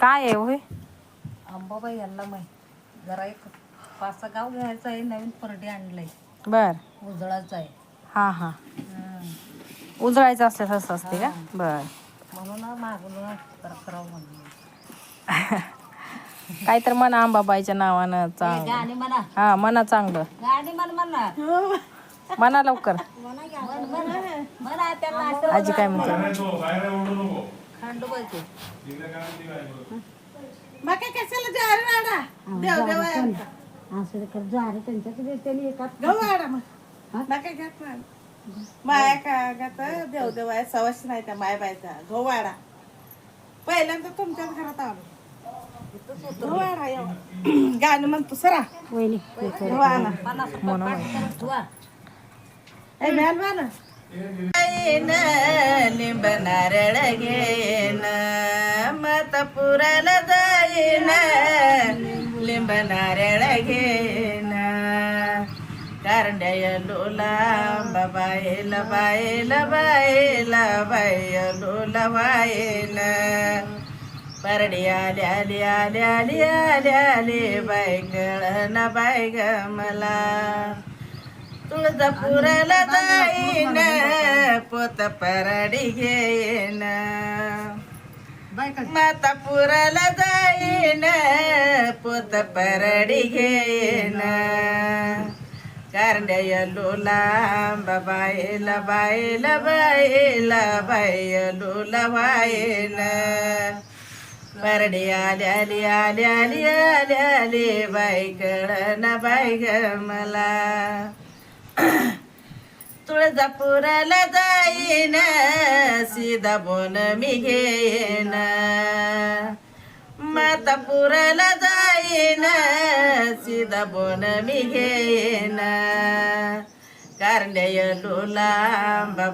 काय आहे होय? अंबाबाई यांना माही जरा एक पाच सहा गाव घ्यायचं आहे नवीन परडी आणलंय. बर. उजळाचं आहे. हा हा. हं. उजळायचं असलं तसं असते का? बर. म्हणून मागून करावं म्हणून. काय तर म्हणा आंबाबाईच्या नावानं चांग गाणी म्हणा. हा म्हणा चांगलं. गाणी म्हण म्हणा. म्हणा लवकर. म्हण म्हण म्हणा त्याला आठवण आजी काय म्हणते खंडोबाची असं कर झालं त्यांच्याकडे त्यांनी एकाच माया का गात देव देव आहे सवश नाही त्या माय बायचा घोवाडा पहिल्यांदा तुमच्याच घरात आलो. येऊ गाणं म्हणतो सरा. घोवाना पन्नास रुपये पाठ करून ठेवा ए मॅल बाना लिंब नारळ घेन मत पुराला जाईन लिंब नारळ घेन कारंड्या लोला बाबाईल बाईल बाईल परडी आली आली आली आली आली आली बाय कळना मला तुळजापुराला जाईन पोत परडी घेईन. मातापुराला जाईन पोत परडी घेईन. कारंड्या लोला बाबाईला बाईला बाईला बाई लोला वाईन परडी आली आली आली आली आली आली बाई कळना बाई ग मला. तुळजापुराला जाईन सीधा बोन मी घेईन. मातापुराला जाईन सीधा बोन मी घेईन. कारंड्या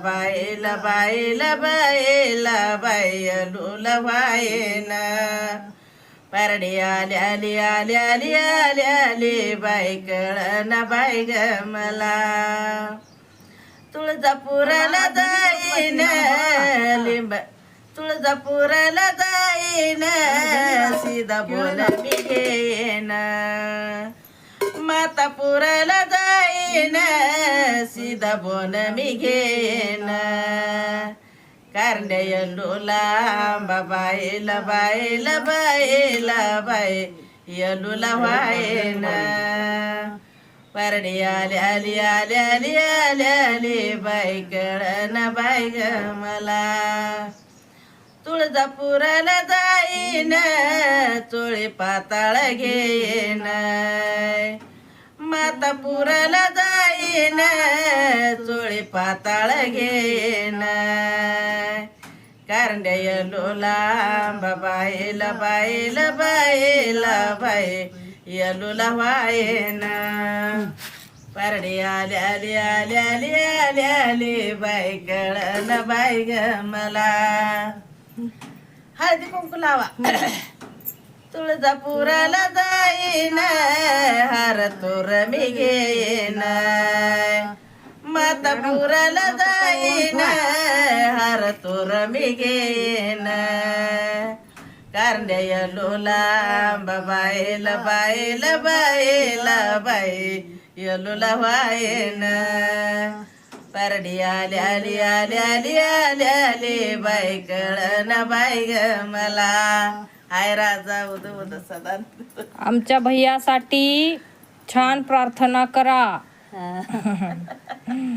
बाईला बाईला बाईला बाई बाईन वाईन परडी आली आली आली आली आली आली बाई कळना बाई ग मला. तुळजापुराला जाईन लिंब तुळजापुराला जाईन सीधा बोल मी घेईन मातापुराला जाईन सीधा बोन मी घेईन कारंड्या लोला बाबाईला बाईला बाईला बाई यलुला वाईन परडी आली आली आली आली आली आली बाई कळना बाई ग मला तुळजापुराला जाईन चोळी पाताळ घेईन मातापुराला जाईन चोळी पाताळ घेईन कारंड्या लोला बाबाईला बाईला बाईला बाई यलुला वाईन परडी आली आली आली आली आली आली बाय कळन बाय ग मला. हळदी कुंकू लावा. तुळजापुराला जाईन हार तोर मी घेईन. मातापुराला जाईन हार तोर मी घेईन. कारंड्या लोला बाबाईला बाईला बाईला बाई यलुला वाईन परडी आली आली आली आली आली आली बाई कळना बाई ग मला हाय राजा उद उद सदा आमच्या भैयासाठी छान प्रार्थना करा.